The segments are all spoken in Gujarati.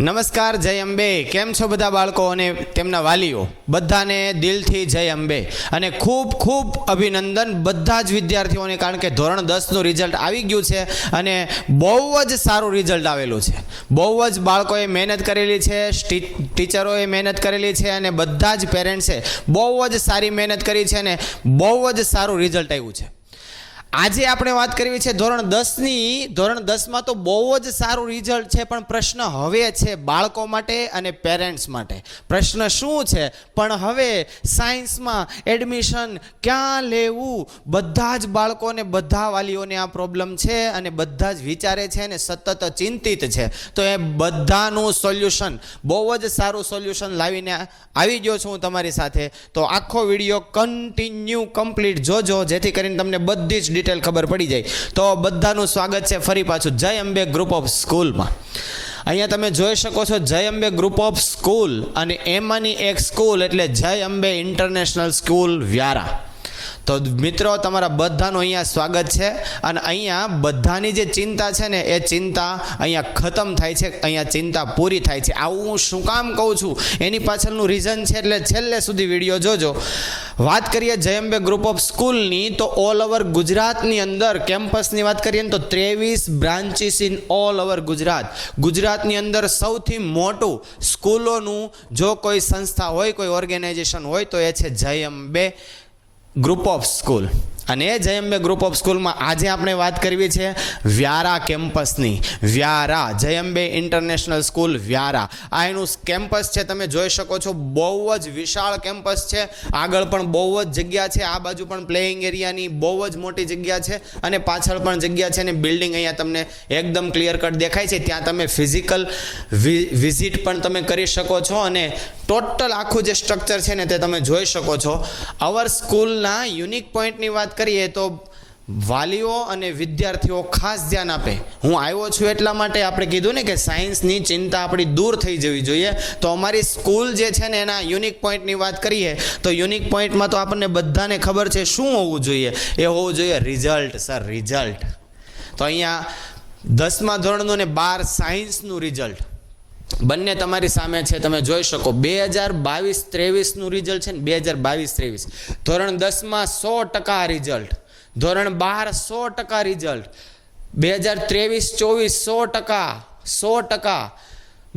નમસ્કાર, જય અંબે. કેમ છો બધા બાળકો અને તેમના વાલીઓ? બધાને દિલથી જય અંબે. અને ખૂબ ખૂબ અભિનંદન બધા જ વિદ્યાર્થીઓને, કારણ કે ધોરણ દસનું રિઝલ્ટ આવી ગયું છે અને બહુ જ સારું રિઝલ્ટ આવેલું છે. બહુ જ બાળકોએ મહેનત કરેલી છે ટીચરોએ મહેનત કરેલી છે અને બધા જ પેરેન્ટ્સે બહુ જ સારી મહેનત કરી છે અને બહુ જ સારું રિઝલ્ટ આવ્યું છે. આજે આપણે વાત કરવી છે ધોરણ દસની. ધોરણ દસમાં તો બહુ જ સારું રિઝલ્ટ છે, પણ પ્રશ્ન હવે છે બાળકો માટે અને પેરેન્ટ્સ માટે. પ્રશ્ન શું છે? પણ હવે સાયન્સમાં એડમિશન ક્યાં લેવું? બધા જ બાળકોને બધા વાલીઓને આ પ્રોબ્લેમ છે અને બધા જ વિચારે છે અને સતત ચિંતિત છે. તો એ બધાનું સોલ્યુશન બહુ જ સારું સોલ્યુશન લાવીને આવી ગયો છું હું તમારી સાથે. તો આખો વીડિયો કન્ટિન્યુ કમ્પ્લીટ જોજો, જેથી કરીને તમને બધી જ ડિટેલ ખબર પડી જાય. તો બધાનું સ્વાગત છે ફરી પાછું જય અંબે ગ્રુપ ઓફ સ્કૂલમાં અહીંયા તમે જોઈ શકો છો જય અંબે ગ્રુપ ઓફ સ્કૂલ અને એમાંની એક સ્કૂલ એટલે જય અંબે ઇન્ટરનેશનલ સ્કૂલ વ્યારા. તો મિત્રો, તમારા બધાનું અહીંયા સ્વાગત છે અને અહીંયા બધાની જે ચિંતા છે ને, એ ચિંતા અહીંયા ખતમ થાય છે, અહીંયા ચિંતા પૂરી થાય છે. આવું હું શું કામ કહું છું? એની પાછળનું રીઝન છે એટલે છેલ્લે સુધી વીડિયો જોજો. વાત કરીએ જયંબે ગ્રુપ ઓફ સ્કૂલની તો ઓલ ઓવર ગુજરાતની અંદર કેમ્પસની વાત કરીએ ને, તો ત્રેવીસ branches in all over Gujarat. ગુજરાતની અંદર સૌથી મોટું સ્કૂલોનું જો કોઈ સંસ્થા હોય, કોઈ ઓર્ગેનાઇઝેશન હોય, તો એ છે જયંબે ગ્રુપ ઓફ સ્કૂલ અને જયંબે ગ્રુપ ઓફ સ્કૂલમાં આજે આપણે વાત કરવી છે Vyara કેમ્પસની. Vyara, Jayambe international school Vyara. આ એનું કેમ્પસ છે, તમે જોઈ શકો છો, બહુ જ વિશાળ કેમ્પસ છે. આગળ પણ બહુ જ જગ્યા છે, આ બાજુ પણ પ્લેઇંગ એરિયાની બહુ જ મોટી જગ્યા છે અને પાછળ પણ જગ્યા છે અને બિલ્ડિંગ અહીંયા તમને એકદમ ક્લિયર કટ દેખાય છે. ત્યાં તમે ફિઝિકલ વિઝિટ પણ તમે કરી શકો છો અને ટોટલ આખું જે સ્ટ્રક્ચર છે ને તે તમે જોઈ શકો છો. અવર સ્કૂલના યુનિક પોઈન્ટની વાત કરીએ તો વાલીઓ અને વિદ્યાર્થીઓ ખાસ ધ્યાન આપે. હું આવ્યો છું એટલા માટે આપણે કીધું ને કે સાયન્સની ચિંતા આપણી દૂર થઈ જવી જોઈએ. તો અમારી સ્કૂલ જે છે ને એના યુનિક પોઈન્ટની વાત કરીએ, તો યુનિક પોઈન્ટમાં તો આપણને બધાને ખબર છે શું હોવું જોઈએ. એ હોવું જોઈએ રિઝલ્ટ સર રિઝલ્ટ તો અહીંયા દસમા ધોરણનું ને બાર સાયન્સનું રિઝલ્ટ બંને તમારી સામે છે, તમે જોઈ શકો. બે હજાર બાવીસ ત્રેવીસનું રિઝલ્ટ છે ને બે હજાર બાવીસ ત્રેવીસ. ધોરણ દસમાં સો ટકા રિઝલ્ટ ધોરણ બાર સો ટકા રિઝલ્ટ બે હજાર ત્રેવીસ ચોવીસ સો ટકા સો ટકા.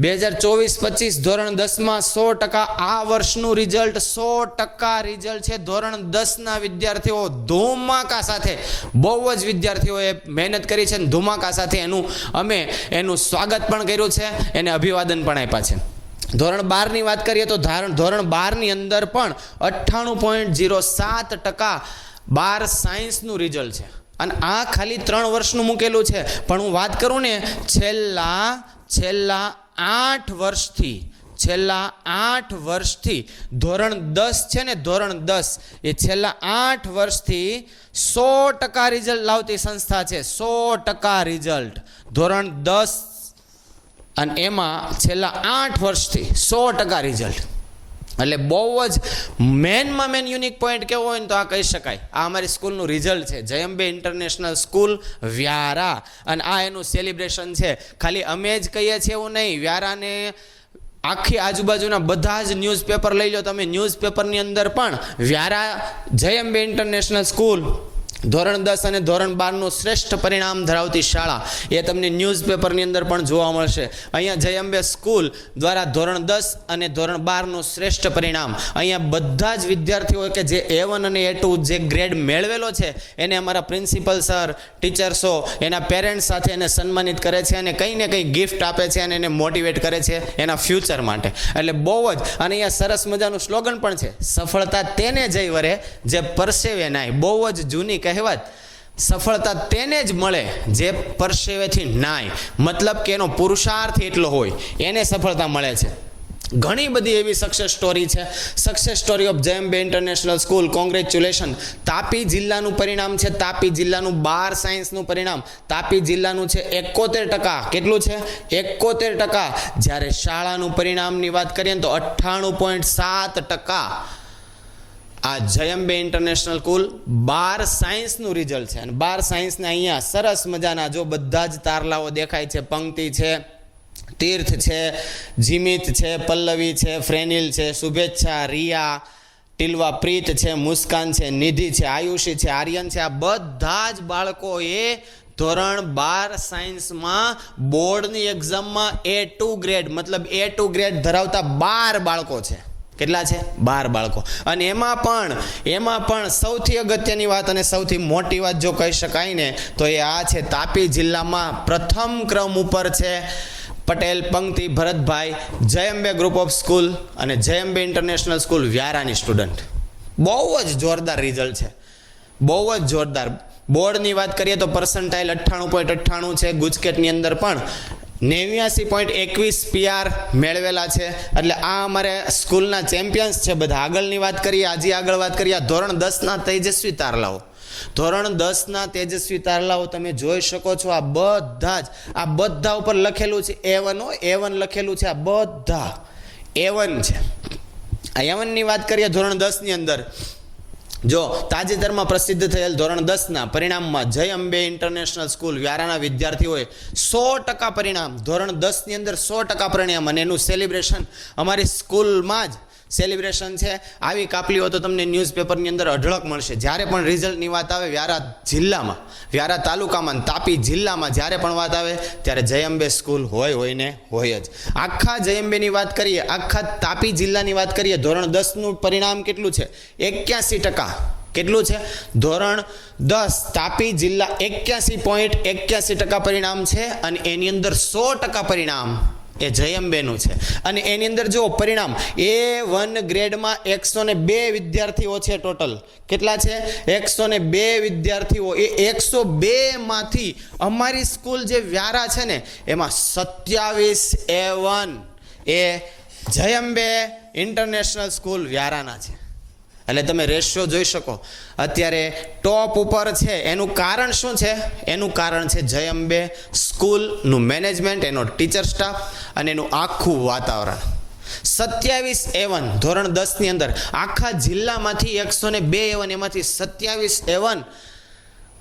બે હજાર ચોવીસ પચીસ ધોરણ દસમાં સો ટકા આ વર્ષનું રિઝલ્ટ, સો ટકા રિઝલ્ટ છે ધોરણ દસના વિદ્યાર્થીઓ ધુમાકા સાથે. બહુ જ વિદ્યાર્થીઓએ મહેનત કરી છે અને ધુમાકા સાથે એનું, અમે એનું સ્વાગત પણ કર્યું છે એને અભિવાદન પણ આપ્યા છે. ધોરણ બારની વાત કરીએ તો ધારણ, ધોરણ બારની અંદર પણ અઠ્ઠાણું પોઈન્ટ જીરો સાત ટકા બાર સાયન્સનું રિઝલ્ટ છે. અને આ ખાલી ત્રણ વર્ષનું મૂકેલું છે. પણ હું વાત કરું ને છેલ્લા છેલ્લા આઠ વર્ષથી, છેલ્લા આઠ વર્ષથી, ધોરણ દસ છે ને ધોરણ દસ, એ છેલ્લા આઠ વર્ષથી સો ટકા રિઝલ્ટ લાવતી સંસ્થા છે, સો ટકા રિઝલ્ટ ધોરણ દસ, અને એમાં છેલ્લા આઠ વર્ષથી સો ટકા રિઝલ્ટ એટલે બહુ જ મેનમાં મેન યુનિક પોઈન્ટ કેવો હોય ને તો આ કહી શકાય. આ અમારી સ્કૂલનું રિઝલ્ટ છે. Jayambe international school Vyara. અને આ એનું સેલિબ્રેશન છે. ખાલી અમે જ કહીએ છીએ એવું નહીં. વ્યારાને આખી આજુબાજુના બધા જ ન્યૂઝપેપર લઈ લો તમે. ન્યૂઝપેપરની અંદર પણ વ્યારા જયંબે ઇન્ટરનેશનલ સ્કૂલ ધોરણ દસ અને ધોરણ બારનું શ્રેષ્ઠ પરિણામ ધરાવતી શાળા એ તમને ન્યૂઝપેપરની અંદર પણ જોવા મળશે. અહીંયા જય અંબે સ્કૂલ દ્વારા ધોરણ દસ અને ધોરણ બારનું શ્રેષ્ઠ પરિણામ. અહીંયા બધા જ વિદ્યાર્થીઓ કે જે એ વન અને એ ટુ જે ગ્રેડ મેળવેલો છે, એને અમારા પ્રિન્સિપલ સર, ટીચર્સો, એના પેરેન્ટ્સ સાથે એને સન્માનિત કરે છે અને કંઈ ને કંઈ ગિફ્ટ આપે છે અને એને મોટિવેટ કરે છે એના ફ્યુચર માટે. એટલે બહુ જ, અને અહીંયા સરસ મજાનું સ્લોગન પણ છે. સફળતા તેને જઈ વરે, જે પરસેવે નાય. બહુ જ જૂની કહેવત, સફળતા તેને જ મળે જે પરસેવેથી નાય. મતલબ કે એનો પુરુષાર્થ એટલો હોય, એને સફળતા મળે છે. ઘણી બધી એવી સક્સેસ સ્ટોરી છે. Success story of Jayambe international school congratulation Tapi જિલ્લાનું પરિણામ છે. તાપી જિલ્લાનું બાર સાયન્સનું પરિણામ. તાપી જિલ્લાનું છે એકોતેર ટકા. કેટલું છે? એકોતેર ટકા. જ્યારે શાળાનું પરિણામની વાત કરીએ તો અઠ્ઠાણું પોઈન્ટ સાત ટકા. આ જયંબે ઇન્ટરનેશનલ સ્કૂલ બાર સાયન્સનું રિઝલ્ટ છે. અને બાર સાયન્સને અહીંયા સરસ મજાના જો બધા જ તારલાઓ દેખાય છે. પંક્તિ છે, તીર્થ છે, જીમિત છે, પલ્લવી છે, ફ્રેનિલ છે, શુભેચ્છા, રિયા, ટીલવા પ્રીત છે, મુસ્કાન છે, નિધિ છે, આયુષી છે, આર્યન છે. આ બધા જ બાળકોએ ધોરણ બાર સાયન્સમાં બોર્ડની એક્ઝામમાં એ ટુ ગ્રેડ મતલબ એ ટુ ગ્રેડ ધરાવતા બાર બાળકો છે. કેટલા છે? બાર બાળકો. અને એમાં પણ એમાં પણ સૌથી અગત્યની વાત અને સૌથી મોટી વાત જો કહી શકાય ને, તો એ આ છે, તાપી જિલ્લામાં પ્રથમ ક્રમ ઉપર છે Patel, Pankti, Bharatbhai, Jayambe group of school અને જયંબે ઇન્ટરનેશનલ સ્કૂલ વ્યારાની સ્ટુડન્ટ બહુ જ જોરદાર રિઝલ્ટ છે. બહુ જ જોરદાર. બોર્ડની વાત કરીએ તો પર્સન્ટાઇલ અઠ્ઠાણું પોઈન્ટ અઠ્ઠાણું છે, ગુજકેટની અંદર પણ નેવ્યાસી પોઈન્ટ એકવીસ પીઆર મેળવેલા છે. એટલે આ અમારે સ્કૂલના ચેમ્પિયન્સ છે. બધા આગળની વાત કરીએ. આજે આગળ વાત કરીએ. ધોરણ દસના તેજસ્વી તારલાઓ. ધોરણ દસના તેજસ્વી તારલાઓ તમે જોઈ શકો છો. આ બધા જ, આ બધા ઉપર લખેલું છે. એ વન એ વન લખેલું છે. આ બધા એ વન છે. આ એ વનની વાત કરીએ ધોરણ દસની અંદર. જો તાજેતરમાં પ્રસિદ્ધ થયેલ ધોરણ દસના પરિણામમાં જય અંબે ઇન્ટરનેશનલ સ્કૂલ વ્યારાના વિદ્યાર્થીઓએ સો ટકા પરિણામ, ધોરણ દસની અંદર સો ટકા પરિણામ અને એનું સેલિબ્રેશન અમારી સ્કૂલમાં જ સેલિબ્રેશન છે. આવી કાપલીઓ તો તમને ન્યૂઝપેપરની અંદર અઢળક મળશે. જ્યારે પણ રિઝલ્ટની વાત આવે વ્યારા જિલ્લામાં, વ્યારા તાલુકામાં, તાપી જિલ્લામાં જ્યારે પણ વાત આવે, ત્યારે જયંબે સ્કૂલ હોય હોય ને હોય જ. આખા જયંબેની વાત કરીએ, આખા તાપી જિલ્લાની વાત કરીએ, ધોરણ દસનું પરિણામ કેટલું છે? એક્યાસી ટકા. કેટલું છે? ધોરણ દસ, તાપી જિલ્લા એક્યાસી પોઈન્ટ એક્યાસી ટકા પરિણામ છે અને એની અંદર સો ટકા પરિણામ એ જયંબેનું છે. અને એની અંદર જુઓ, પરિણામ. એ વન ગ્રેડમાં એકસો ને બે વિદ્યાર્થીઓ છે ટોટલ. કેટલા છે? એકસો ને બે વિદ્યાર્થીઓ. એ એકસો બે માંથી અમારી સ્કૂલ જે વ્યારા છે ને, એમાં સત્યાવીસ એ વન એ જયંબે ઇન્ટરનેશનલ સ્કૂલ વ્યારાના છે. એટલે તમે રેશિયો જોઈ શકો. અત્યારે ટોપ ઉપર છે, એનું કારણ શું છે? એનું કારણ છે જય અંબે સ્કૂલનું મેનેજમેન્ટ, એનો ટીચર સ્ટાફ અને એનું આખું વાતાવરણ. સત્યાવીસ એવન ધોરણ દસની અંદર. આખા જિલ્લામાંથી એકસો ને બે એવન એમાંથી સત્યાવીસ એવન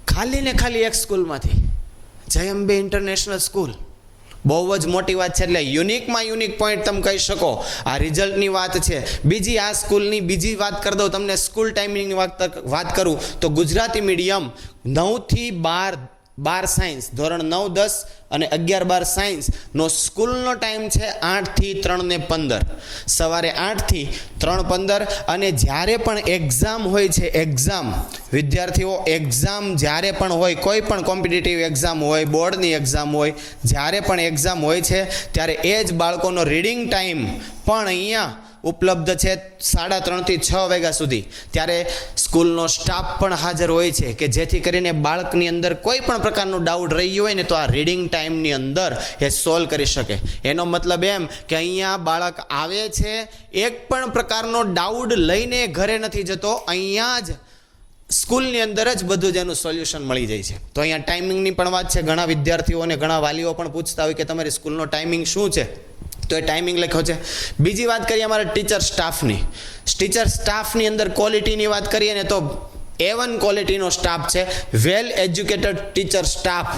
ખાલી ને ખાલી એક સ્કૂલમાંથી. જય અંબે ઇન્ટરનેશનલ સ્કૂલ. બહુ જ મોટી વાત છે એટલે યુનિકમાં યુનિક પોઈન્ટ તમે કહી શકો. આ રિઝલ્ટની વાત છે. બીજી આ સ્કૂલની બીજી વાત કરી દઉં, તમને સ્કૂલ ટાઈમિંગની વાત વાત કરું તો ગુજરાતી મીડિયમ નવથી બાર બાર સાયન્સ, ધોરણ નવ દસ અને અગિયાર બાર સાયન્સનો સ્કૂલનો ટાઈમ છે આઠથી ત્રણને પંદર. સવારે આઠથી ત્રણ પંદર અને જ્યારે પણ એક્ઝામ હોય છે એક્ઝામ વિદ્યાર્થીઓ એક્ઝામ જ્યારે પણ હોય, કોઈ પણ કોમ્પિટિટિવ એક્ઝામ હોય, બોર્ડની એક્ઝામ હોય, જ્યારે પણ એક્ઝામ હોય છે, ત્યારે એ જ બાળકોનો રીડિંગ ટાઈમ પણ અહીંયા ઉપલબ્ધ છે સાડા ત્રણથી છ વાગ્યા સુધી. ત્યારે સ્કૂલનો સ્ટાફ પણ હાજર હોય છે કે જેથી કરીને બાળકની અંદર કોઈ પણ પ્રકારનું ડાઉટ રહી હોય ને તો આ રીડિંગ ટાઈમની અંદર એ સોલ્વ કરી શકે. એનો મતલબ એમ કે અહીંયા બાળક આવે છે, એક પણ પ્રકારનો ડાઉટ લઈને ઘરે નથી જતો, અહીંયા જ સ્કૂલની અંદર જ બધું જ એનું સોલ્યુશન મળી જાય છે. તો અહીંયા ટાઈમિંગની પણ વાત છે. ઘણા વિદ્યાર્થીઓ અને ઘણા વાલીઓ પણ પૂછતા હોય કે તમારી સ્કૂલનો ટાઈમિંગ શું છે? તો એ ટાઈમિંગ લખ્યો છે. બીજી વાત કરીએ અમારા ટીચર સ્ટાફની ટીચર સ્ટાફની અંદર ક્વોલિટીની વાત કરીએ ને તો એ વન ક્વોલિટીનો સ્ટાફ છે. Well educated teacher staff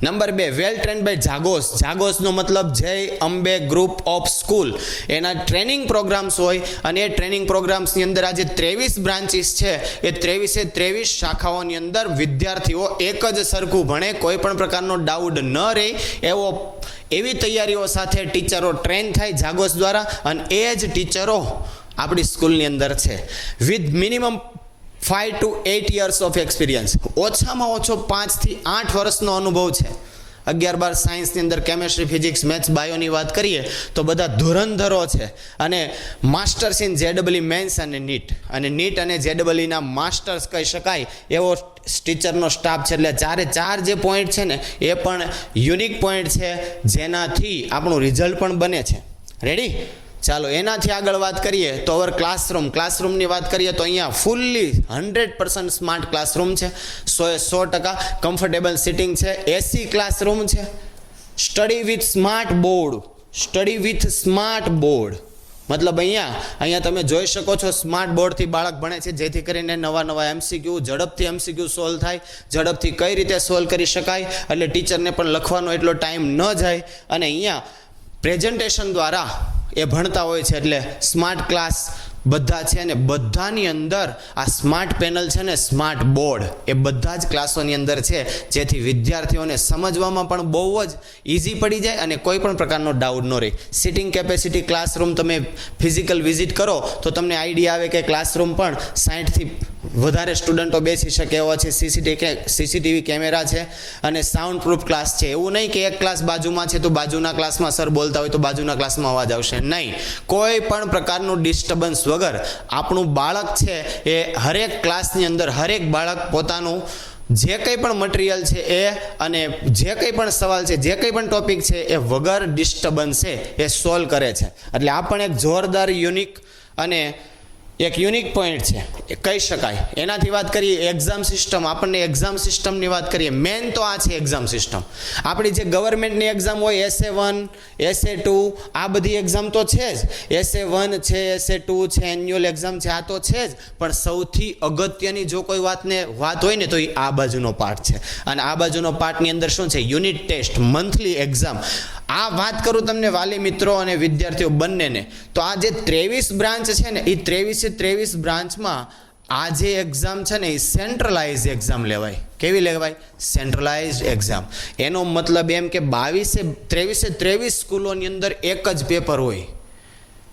number બે, વેલ ટ્રેન્ડ બાય જાગોસ. જાગોસનો મતલબ Jay Ambe group of school એના ટ્રેનિંગ પ્રોગ્રામ્સ હોય અને એ ટ્રેનિંગ પ્રોગ્રામ્સની અંદર આજે ત્રેવીસ બ્રાન્ચીસ છે. એ ત્રેવીસે ત્રેવીસ શાખાઓની અંદર વિદ્યાર્થીઓ એક જ સરખું ભણે, કોઈ પણ પ્રકારનો ડાઉટ ન રહે. એવો, એવી તૈયારીઓ સાથે ટીચરો ટ્રેન થાય જાગોસ દ્વારા અને એ જ ટીચરો આપણી સ્કૂલની અંદર છે. With minimum five to eight years of experience ઓછામાં ઓછો પાંચથી આઠ વર્ષનો અનુભવ છે. અગિયાર બાર સાયન્સની અંદર કેમેસ્ટ્રી ફિઝિક્સ મેથ્સ બાયોની વાત કરીએ, તો બધા ધુરંધરો છે. અને માસ્ટર્સ ઇન જેડબલી મેન્સ અને નીટ અને નીટ અને જેડબલીના માસ્ટર્સ કહી શકાય, એવો ટીચરનો સ્ટાફ છે. એટલે ચારે ચાર જે પોઈન્ટ છે ને, એ પણ યુનિક પોઈન્ટ છે. જેનાથી આપણું રિઝલ્ટ પણ બને છે. રેડી ચાલો, એનાથી આગળ વાત કરીએ તો અવર ક્લાસરૂમ ક્લાસરૂમની વાત કરીએ તો અહીંયા fully hundred percent smart classroom છે. સો એ સો ટકા કમ્ફર્ટેબલ સિટિંગ છે. એસી ક્લાસરૂમ છે. Study with smart board study with smart board મતલબ અહીંયા અહીંયા તમે જોઈ શકો છો સ્માર્ટ બોર્ડથી બાળક ભણે છે, જેથી કરીને નવા નવા એમસીક્યુ ઝડપથી એમસીક્યુ સોલ્વ થાય, ઝડપથી કઈ રીતે સોલ્વ કરી શકાય, એટલે ટીચરને પણ લખવાનો એટલો ટાઈમ ન જાય. અને અહીંયા પ્રેઝન્ટેશન દ્વારા એ ભણતા હોય છે એટલે સ્માર્ટ ક્લાસ બધા છે ને બધાની અંદર આ સ્માર્ટ પેનલ છે ને સ્માર્ટ બોર્ડ એ બધા જ ક્લાસોની અંદર છે. જેથી વિદ્યાર્થીઓને સમજવામાં પણ બહુ જ ઇઝી પડી જાય અને કોઈ પણ પ્રકારનો ડાઉટ ન રહે. સિટિંગ કેપેસિટી ક્લાસરૂમ તમે ફિઝિકલ વિઝિટ કરો તો તમને આઈડિયા આવે કે ક્લાસરૂમ પણ સાઠથી વધારે સ્ટુડન્ટો બેસી શકે એવા છે. સીસીટીવી સીસીટીવી કેમેરા છે અને સાઉન્ડ પ્રૂફ ક્લાસ છે. એવું નહીં કે એક ક્લાસ બાજુમાં છે તો બાજુના ક્લાસમાં સર બોલતા હોય તો બાજુના ક્લાસમાં અવાજ આવશે. નહીં. કોઈ પણ પ્રકારનું ડિસ્ટર્બન્સ વગર આપણું બાળક છે એ હરેક ક્લાસની અંદર, હરેક બાળક પોતાનું જે કંઈ પણ મટીરિયલ છે એ અને જે કંઈ પણ સવાલ છે, જે કંઈ પણ ટોપિક છે એ વગર ડિસ્ટર્બન્સ એ સોલ્વ કરે છે. એટલે આ પણ એક જોરદાર યુનિક અને એક યુનિક પોઈન્ટ છે. કહી શકાય. એનાથી વાત કરીએ એક્ઝામ સિસ્ટમ આપણને એક્ઝામ સિસ્ટમની વાત કરીએ. મેન તો આ છે એક્ઝામ સિસ્ટમ આપણી જે ગવર્મેન્ટની એક્ઝામ હોય એસએ વન એસએ ટુ આ બધી એક્ઝામ તો છે જ. એસએ વન છે એસએ ટુ છે એન્યુઅલ એક્ઝામ છે, આ તો છે જ. પણ સૌથી અગત્યની જો કોઈ વાતને વાત હોય ને, તો એ આ બાજુનો પાર્ટ છે. અને આ બાજુનો પાર્ટની અંદર શું છે? યુનિટ ટેસ્ટ મંથલી એક્ઝામ આ વાત કરું તમને વાલી મિત્રો અને વિદ્યાર્થીઓ બંનેને. તો આ જે ત્રેવીસ બ્રાન્ચ છે ને એ ત્રેવીસે ત્રેવીસ બ્રાન્ચમાં આ જે એક્ઝામ છે ને એ સેન્ટ્રલાઇઝ એક્ઝામ લેવાય. કેવી લેવાય? સેન્ટ્રલાઇઝ એક્ઝામ એનો મતલબ એમ કે બાવીસે ત્રેવીસે ત્રેવીસ સ્કૂલોની અંદર એક જ પેપર હોય.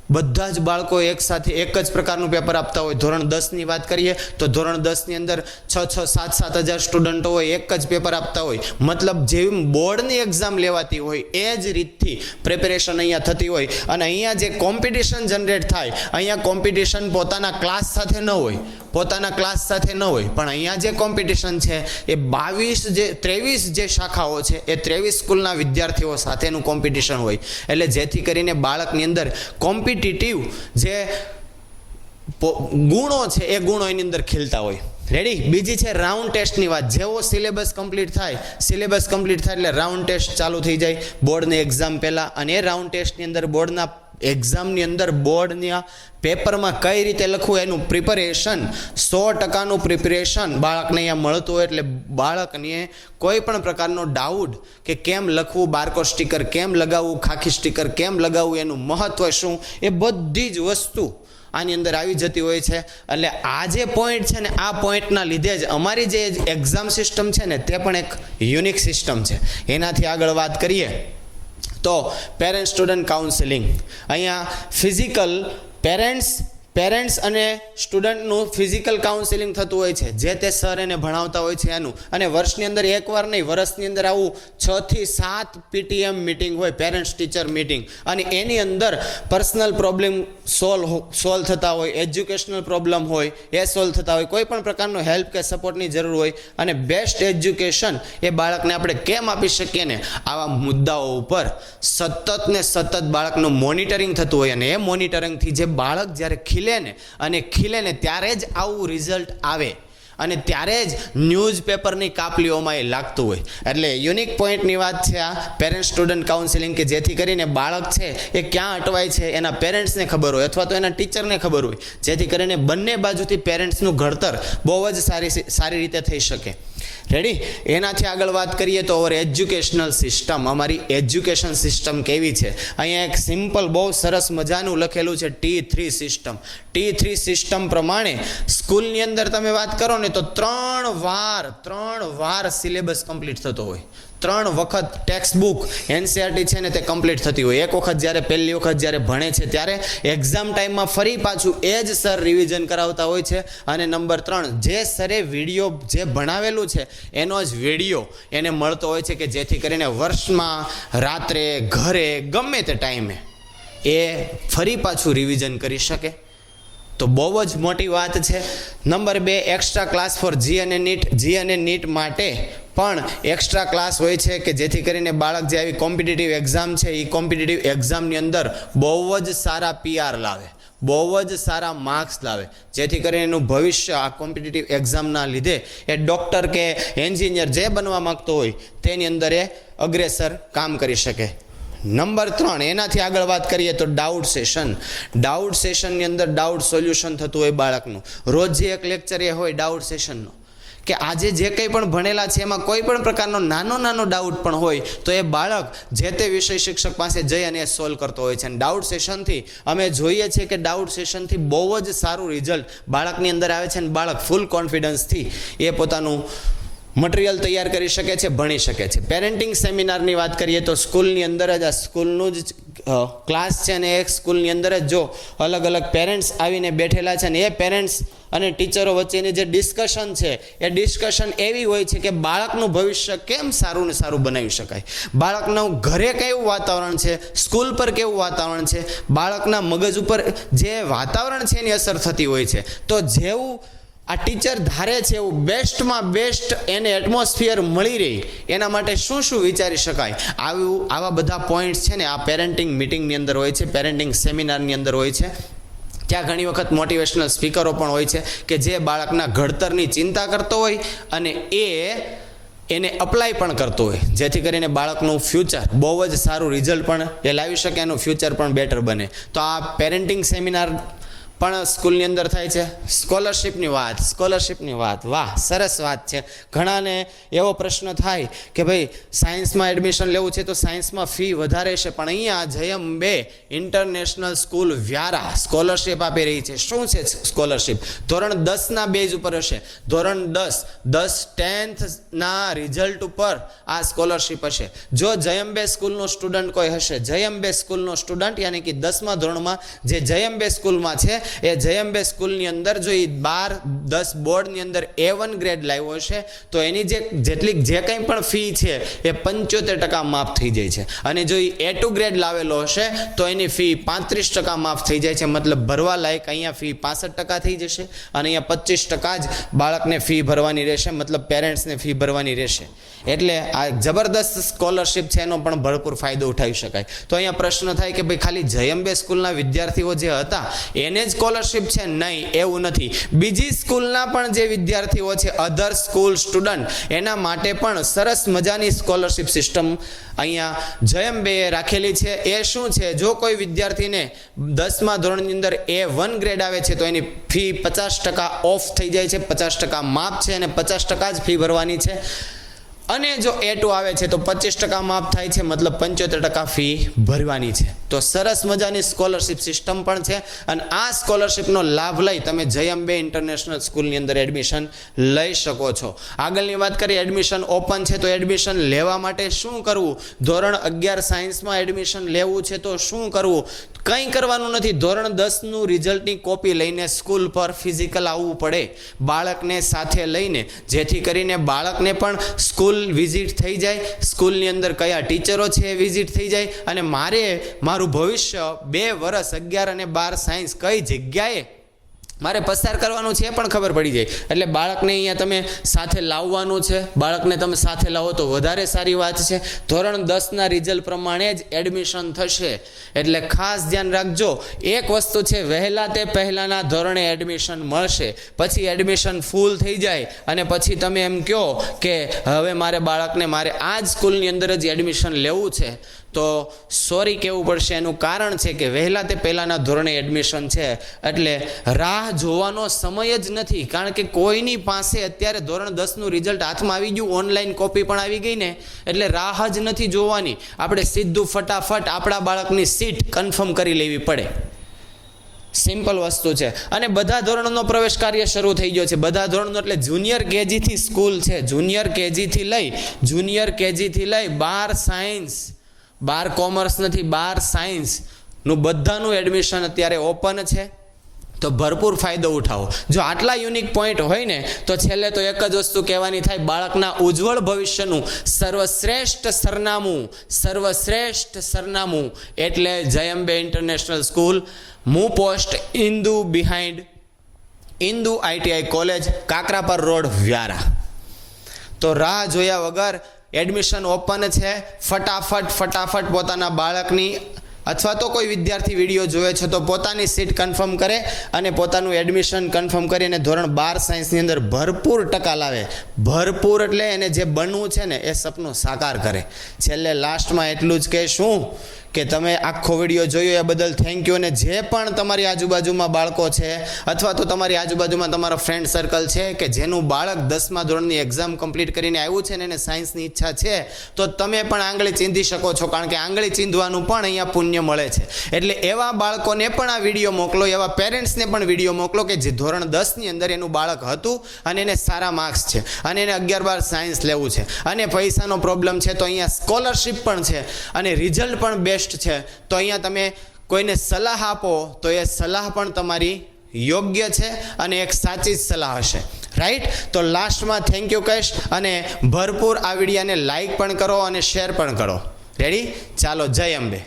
બધા જ બાળકો એક સાથે એક જ પ્રકારનું પેપર આપતા હોય. ધોરણ દસની વાત કરીએ, તો ધોરણ દસની અંદર છ છ, સાત સાત હજાર સ્ટુડન્ટો હોય, એક જ પેપર આપતા હોય. મતલબ જેવી બોર્ડની એક્ઝામ લેવાતી હોય, એ જ રીતથી પ્રિપેરેશન અહીંયા થતી હોય. અને અહીંયા જે કોમ્પિટિશન જનરેટ થાય, અહીંયા કોમ્પિટિશન પોતાના ક્લાસ સાથે ન હોય. પોતાના ક્લાસ સાથે ન હોય. પણ અહીંયા જે કોમ્પિટિશન છે, એ બાવીસ જે, ત્રેવીસ જે શાખાઓ છે, એ ત્રેવીસ સ્કૂલના વિદ્યાર્થીઓ સાથેનું કોમ્પિટિશન હોય. એટલે જેથી કરીને બાળકની અંદર કોમ્પિટિટિવ જે ગુણો છે, એ ગુણો એની અંદર ખીલતા હોય. રેડી બીજી છે રાઉન્ડ ટેસ્ટની વાત. જેવો સિલેબસ કમ્પ્લીટ થાય સિલેબસ કમ્પ્લીટ થાય એટલે રાઉન્ડ ટેસ્ટ ચાલુ થઈ જાય. બોર્ડની એક્ઝામ પહેલાં અને એ રાઉન્ડ ટેસ્ટની અંદર બોર્ડના એક્ઝામની અંદર બોર્ડના પેપરમાં કઈ રીતે લખવું એનું પ્રિપરેશન સો ટકાનું પ્રિપરેશન બાળકને અહીંયા મળતું હોય એટલે બાળકને કોઈ પણ પ્રકારનો ડાઉટ કે કેમ લખવું બારકો સ્ટીકર કેમ લગાવવું, ખાખી સ્ટીકર કેમ લગાવવું, એનું મહત્ત્વ શું, એ બધી જ વસ્તુ આની અંદર આવી જતી હોય છે. એટલે આ જે પોઈન્ટ છે ને, આ પોઈન્ટના લીધે જ અમારી જે એક્ઝામ સિસ્ટમ છે ને, તે પણ એક યુનિક સિસ્ટમ છે. એનાથી આગળ વાત કરીએ. તો પેરેન્ટ સ્ટુડન્ટ કાઉન્સેલિંગ અહીંયા ફિઝિકલ પેરેન્ટ્સ પેરેન્ટ્સ અને સ્ટુડન્ટનું ફિઝિકલ કાઉન્સેલિંગ થતું હોય છે, જે તે સર એને ભણાવતા હોય છે એનું અને વર્ષની અંદર એકવાર નહીં, વર્ષની અંદર આવું છ થી સાત પીટીએમ મિટિંગ હોય, પેરેન્ટ્સ ટીચર મિટિંગ. અને એની અંદર પર્સનલ પ્રોબ્લેમ સોલ્વ સોલ્વ થતા હોય, એજ્યુકેશનલ પ્રોબ્લેમ હોય, એ સોલ્વ થતા હોય. કોઈ પણ પ્રકારનો હેલ્પ કે સપોર્ટની જરૂર હોય. અને બેસ્ટ એજ્યુકેશન એ બાળકને આપણે કેમ આપી શકીએ ને? આવા મુદ્દાઓ ઉપર સતત ને સતત બાળકનું મોનિટરિંગ થતું હોય. અને એ મોનિટરિંગથી જે બાળક જ્યારે ખીલે ને અને ખીલે ને ત્યારે જ આવું રિઝલ્ટ આવે. અને ત્યારે જ ન્યૂઝપેપરની કાપલીઓમાં એ લાગતું હોય. એટલે યુનિક પોઈન્ટની વાત છે આ પેરેન્ટ સ્ટુડન્ટ કાઉન્સિલિંગ કે જેથી કરીને બાળક છે એ ક્યાં અટવાય છે, એના પેરેન્ટ્સને ખબર હોય અથવા તો એના ટીચરને ખબર હોય. જેથી કરીને બંને બાજુથી પેરેન્ટ્સનું ઘડતર બહુ જ સારી સારી રીતે થઈ શકે. રેડી એનાથી આગળ વાત કરીએ તો ઓવર એજ્યુકેશનલ સિસ્ટમ અમારી એજ્યુકેશન સિસ્ટમ કેવી છે? અહીંયા એક સિમ્પલ બહુ સરસ મજાનું લખેલું છે T three system T three system પ્રમાણે સ્કૂલની અંદર તમે વાત કરો ને તો ત્રણ વાર ત્રણ વાર સિલેબસ કમ્પ્લીટ થતો હોય. ત્રણ વખત ટેક્સ્ટ બુક એનસીઆરટી છે ને તે કમ્પ્લીટ થતી હોય. એક વખત જ્યારે, પહેલી વખત જ્યારે ભણે છે ત્યારે એક્ઝામ ટાઈમમાં ફરી પાછું એ જ સર રિવિઝન કરાવતા હોય છે. અને નંબર ત્રણ, જે સરે વીડિયો જે ભણાવેલું છે, એનો જ વીડિયો એને મળતો હોય છે કે જેથી કરીને વર્ષમાં, રાત્રે, ઘરે, ગમે તે ટાઈમે એ ફરી પાછું રિવિઝન કરી શકે. તો બહુ જ મોટી વાત છે. નંબર બે એક્સ્ટ્રા ક્લાસ ફોર જી અને નીટ જી અને નીટ માટે પણ એક્સ્ટ્રા ક્લાસ હોય છે કે જેથી કરીને બાળક જે આવી કોમ્પિટિટિવ એક્ઝામ છે એ કોમ્પિટિટિવ એક્ઝામની અંદર બહુ જ સારા પીઆર લાવે, બહુ જ સારા માર્ક્સ લાવે. જેથી કરીને એનું ભવિષ્ય આ કોમ્પિટિટિવ એક્ઝામના લીધે એ ડૉક્ટર કે એન્જિનિયર જે બનવા માગતો હોય તેની અંદર એ અગ્રેસર કામ કરી શકે. નંબર ત્રણ, એનાથી આગળ વાત કરીએ તો ડાઉટ સેશન ડાઉટ સેશનની અંદર ડાઉટ સોલ્યુશન થતું હોય બાળકનું. રોજ જે એક લેક્ચર એ હોય ડાઉટ સેશનનો કે આજે જે કંઈ પણ ભણેલા છે, એમાં કોઈ પણ પ્રકારનો નાનો નાનો ડાઉટ પણ હોય, તો એ બાળક જે તે વિષય શિક્ષક પાસે જઈ અને એ સોલ્વ કરતો હોય છે. અને ડાઉટ સેશનથી અમે જોઈએ છીએ કે ડાઉટ સેશનથી બહુ જ સારું રિઝલ્ટ બાળકની અંદર આવે છે અને બાળક ફૂલ કોન્ફિડન્સથી એ પોતાનું મટીરિયલ તૈયાર કરી શકે છે, ભણી શકે છે. પેરેન્ટિંગ સેમિનારની વાત કરીએ તો સ્કૂલની અંદર જ આ સ્કૂલનું જ ક્લાસ છે અને એક સ્કૂલની અંદર જ જો અલગ અલગ પેરેન્ટ્સ આવીને બેઠેલા છે અને એ પેરેન્ટ્સ અને ટીચરો વચ્ચેની જે ડિસ્કશન છે, એ ડિસ્કશન એવી હોય છે કે બાળકનું ભવિષ્ય કેમ સારું ને સારું બનાવી શકાય? બાળકનું ઘરે કેવું વાતાવરણ છે? સ્કૂલ પર કેવું વાતાવરણ છે? બાળકના મગજ ઉપર જે વાતાવરણ છે એની અસર થતી હોય છે. તો જેવું આ ટીચર ધારે છે એવું બેસ્ટમાં બેસ્ટ એને એટમોસ્ફિયર મળી રહે. એના માટે શું શું વિચારી શકાય? આવું, આવા બધા પોઈન્ટ્સ છે ને આ પેરેન્ટિંગ મિટિંગની અંદર હોય છે પેરેન્ટિંગ સેમિનારની અંદર હોય છે. ત્યાં ઘણી વખત મોટિવેશનલ સ્પીકરો પણ હોય છે કે જે બાળકના ઘડતરની ચિંતા કરતો હોય અને એ એને અપ્લાય પણ કરતો હોય. જેથી કરીને બાળકનું ફ્યુચર બહુ જ સારું રિઝલ્ટ પણ એ લાવી શકે, એનું ફ્યુચર પણ બેટર બને. તો આ પેરેન્ટિંગ સેમિનાર પણ સ્કૂલની અંદર થાય છે સ્કોલરશિપની વાત સ્કોલરશિપની વાત. વાહ, સરસ વાત છે. ઘણાને એવો પ્રશ્ન થાય કે ભાઈ, સાયન્સમાં એડમિશન લેવું છે તો સાયન્સમાં ફી વધારે છે, પણ અહીંયા જયમ બે ઇન્ટરનેશનલ સ્કૂલ વ્યારા સ્કોલરશિપ આપી રહી છે. શું છે સ્કોલરશિપ? ધોરણ દસના બેઝ ઉપર હશે. ધોરણ દસ દસ ટેન્થના રિઝલ્ટ ઉપર આ સ્કોલરશિપ હશે. જો જયંબે સ્કૂલનો સ્ટુડન્ટ કોઈ હશે, જયંબે સ્કૂલનો સ્ટુડન્ટ, યાની કે દસમા ધોરણમાં જે જયંબે સ્કૂલમાં છે એ જયંબે સ્કૂલની અંદર જો એ બાર, દસ બોર્ડની અંદર એ વન ગ્રેડ લાવ્યો છે તો એની જે જેટલી, જે કંઈ પણ ફી છે, એ પંચોતેર ટકા માફ થઈ જાય છે. અને જો એ એ ટુ ગ્રેડ લાવેલો હશે, તો એની ફી પાંત્રીસ ટકા માફ થઈ જાય છે. મતલબ ભરવા લાયક અહીંયા ફી પાસઠ ટકા થઈ જશે અને અહીંયા પચીસ ટકા જ બાળકને ફી ભરવાની રહેશે. મતલબ પેરેન્ટ્સને ફી ભરવાની રહેશે. એટલે આ જબરદસ્ત સ્કોલરશિપ છે, એનો પણ ભરપૂર ફાયદો ઉઠાવી શકાય. તો અહીંયા પ્રશ્ન થાય કે ભાઈ ખાલી જયંબે સ્કૂલના વિદ્યાર્થીઓ જે હતા, એને જ સ્કોલરશિપ છે? નહીં, એવું નથી. બીજી સ્કૂલના પણ જે વિદ્યાર્થીઓ છે અધર સ્કૂલ સ્ટુડન્ટ એના માટે પણ સરસ મજાની સ્કોલરશિપ સિસ્ટમ અહીંયા જયંબેએ રાખેલી છે. એ શું છે? જો કોઈ વિદ્યાર્થીને દસમા ધોરણની અંદર એ વન ગ્રેડ આવે છે, તો એની ફી પચાસ ટકા ઓફ થઈ જાય છે. પચાસ ટકા માફ છે અને પચાસ ટકા જ ફી ભરવાની છે. અને જો એ ટુ આવે છે તો પચીસ ટકા માફ થાય છે, મતલબ પંચોતેર ટકા ફી ભરવાની છે. તો સરસ મજાની સ્કોલરશિપ સિસ્ટમ પણ છે અને આ સ્કોલરશિપનો લાભ લઈ તમે જયંબે ઇન્ટરનેશનલ સ્કૂલની અંદર એડમિશન લઈ શકો છો. આગળની વાત કરીએ એડમિશન ઓપન છે તો એડમિશન લેવા માટે શું કરવું? ધોરણ અગિયાર સાયન્સમાં એડમિશન લેવું છે તો શું કરવું? કંઈ કરવાનું નથી. ધોરણ દસનું રિઝલ્ટની કોપી લઈને સ્કૂલ પર ફિઝિકલ આવવું પડે બાળકને સાથે લઈને. જેથી કરીને બાળકને પણ સ્કૂલ વિઝિટ થઈ જાય. સ્કૂલની અંદર કયા ટીચરો છે એ વિઝિટ થઈ જાય. અને મારે મારું ભવિષ્ય બે વર્ષ અગિયાર અને બાર સાયન્સ કઈ જગ્યાએ મારે પસાર કરવાનું છે પણ ખબર પડી જાય એટલે બાળકને અહીંયા તમે સાથે લાવવાનું છે. બાળકને તમે સાથે લાવો તો વધારે સારી વાત છે. ધોરણ દસના રિઝલ્ટ પ્રમાણે જ એડમિશન થશે. એટલે ખાસ ધ્યાન રાખજો. એક વસ્તુ છે, વહેલા તે પહેલાંના ધોરણે એડમિશન મળશે. પછી એડમિશન ફૂલ થઈ જાય. અને પછી તમે એમ કહો કે હવે મારે બાળકને, મારે આ જ સ્કૂલની અંદર જ એડમિશન લેવું છે. તો સોરી કહેવું પડશે? એનું કારણ છે કે વહેલા તે પહેલાંના ધોરણે એડમિશન છે. એટલે રાહ જોવાનો સમય જ નથી. કારણ કે કોઈની પાસે અત્યારે ધોરણ દસનું રિઝલ્ટ હાથમાં આવી ગયું ઓનલાઈન કોપી પણ આવી ગઈ ને, એટલે રાહ જ નથી જોવાની. આપણે સીધું ફટાફટ આપણા બાળકની સીટ કન્ફર્મ કરી લેવી પડે. સિમ્પલ વસ્તુ છે. અને બધા ધોરણનો પ્રવેશ કાર્ય શરૂ થઈ ગયો છે. બધા ધોરણનો એટલે જુનિયર કેજીથી સ્કૂલ છે. જુનિયર કેજીથી લઈ જુનિયર કેજીથી લઈ, બાર સાયન્સ બાર કોમર્સ નથી, બાર સાયન્સનું બધાનું એડમિશન અત્યારે ઓપન છે. તો ભરપૂર ફાયદો ઉઠાવો. જો આટલા યુનિક પોઈન્ટ હોય ને, તો છેલ્લે તો એક જ વસ્તુ કહેવાની થાય, બાળકના ઉજ્જવળ ભવિષ્યનું સર્વશ્રેષ્ઠ સરનામું સર્વશ્રેષ્ઠ સરનામું એટલે જયંબે ઇન્ટરનેશનલ સ્કૂલ મૂ post Indu behind Indu ITI college Kakrapar road Vyara. તો રાહ જોયા વગર એડમિશન ઓપન છે. ફટાફટ ફટાફટ પોતાના બાળકની અથવા તો કોઈ વિદ્યાર્થી વીડિયો જોવે છે તો પોતાની સીટ કન્ફર્મ કરે અને પોતાનું એડમિશન કન્ફર્મ કરી અને ધોરણ બાર સાયન્સની અંદર ભરપૂર ટકા લાવે. ભરપૂર એટલે એને જે બનવું છે ને એ સપનું સાકાર કરે. છેલ્લે લાસ્ટમાં એટલું જ કે શું કે તમે આખો વીડિયો જોયો એ બદલ થેન્ક યુ અને જે પણ તમારી આજુબાજુમાં બાળકો છે, અથવા તો તમારી આજુબાજુમાં તમારો ફ્રેન્ડ સર્કલ છે કે જેનું બાળક દસમા ધોરણની એક્ઝામ કમ્પ્લીટ કરીને આવ્યું છે ને એને સાયન્સની ઈચ્છા છે, તો તમે પણ આંગળી ચીંધી શકો છો કારણ કે આંગળી ચીંધવાનું પણ અહીંયા પુણ્ય મળે છે. એટલે એવા બાળકોને પણ આ વીડિયો મોકલો, એવા પેરેન્ટ્સને પણ વીડિયો મોકલો કે જે ધોરણ દસની અંદર એનું બાળક હતું અને એને સારા માર્ક્સ છે અને એને અગિયાર બાર સાયન્સ લેવું છે. અને પૈસાનો પ્રોબ્લેમ છે તો અહીંયા સ્કોલરશિપ પણ છે અને રિઝલ્ટ પણ બેસ્ટ છે, તો અહીંયા તમે કોઈને સલાહ આપો, તો એ સલાહ પણ તમારી યોગ્ય છે અને એક સાચી જ સલાહ હશે. રાઈટ તો લાસ્ટમાં થેન્ક યુ કહીશ અને ભરપૂર આ વિડીયાને લાઈક પણ કરો અને શેર પણ કરો. રેડી ચાલો, જય અંબે.